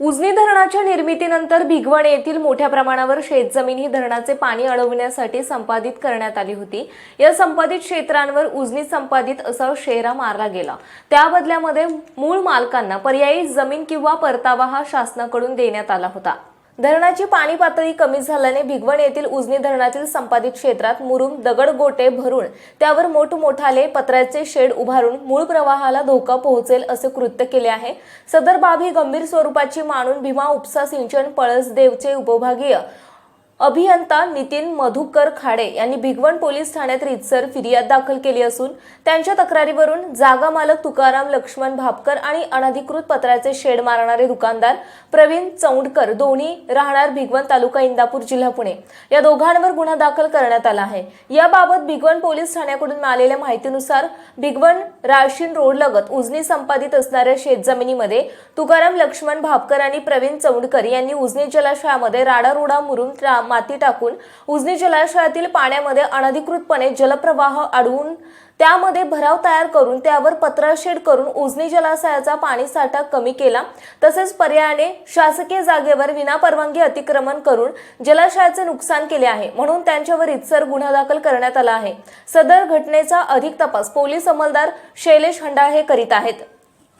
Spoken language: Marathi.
उजनी धरणाच्या निर्मितीनंतर भिगवण येथील मोठ्या प्रमाणावर शेतजमीन ही धरणाचे पाणी अडवण्यासाठी संपादित करण्यात आली होती. या संपादित क्षेत्रांवर उजनी संपादित असा शेरा मारला गेला. त्या बदल्यामध्ये मूळ मालकांना पर्यायी जमीन किंवा परतावा हा शासनाकडून देण्यात आला होता. धरणाची पाणी पातळी कमी झाल्याने भिगवण येथील उजनी धरणातील संपादित क्षेत्रात मुरुम दगडगोटे भरून त्यावर मोठमोठाले पत्र्याचे शेड उभारून मूळ प्रवाहाला धोका पोहोचेल असे कृत्य केले आहे. सदर बाब ही गंभीर स्वरूपाची मानून भीमा उपसा सिंचन पळस देवचे उपविभागीय अभियंता नितीन मधुकर खाडे यांनी भिगवण पोलीस ठाण्यात रितसर फिर्याद दाखल केली असून त्यांच्या तक्रारीवरून जागा मालक तुकाराम लक्ष्मण भापकर आणि अनधिकृत पत्राचे शेड मारणारे दुकानदार प्रवीण चौंडकर दोन्ही राहणार भिगवण तालुका इंदापूर जिल्हा पुणे. या दोघांवर गुन्हा दाखल करण्यात आला आहे. याबाबत भिगवण पोलीस ठाण्याकडून मिळालेल्या माहितीनुसार भिगवण राशीन रोड लगत उजनी संपादित असणाऱ्या शेतजमिनीमध्ये तुकाराम लक्ष्मण भापकर आणि प्रवीण चौंडकर यांनी उजनी जलाशयामध्ये राडारोडा मुरुम माती टाकून उजनी जलाशयातील पाण्यामध्ये अनधिकृतपणे जलप्रवाह अडवून त्यामध्ये भराव तयार करून त्यावर पत्राशेड करून उजनी जलाशयाचा पाणीसाठा कमी केला. तसेच पर्यायाने शासकीय जागेवर विनापरवानगी अतिक्रमण करून जलाशयाचे नुकसान केले आहे. म्हणून त्यांच्यावर इतसर गुन्हा दाखल करण्यात आला आहे. सदर घटनेचा अधिक तपास पोलीस अंमलदार शैलेश हंडाळ हे करीत आहेत.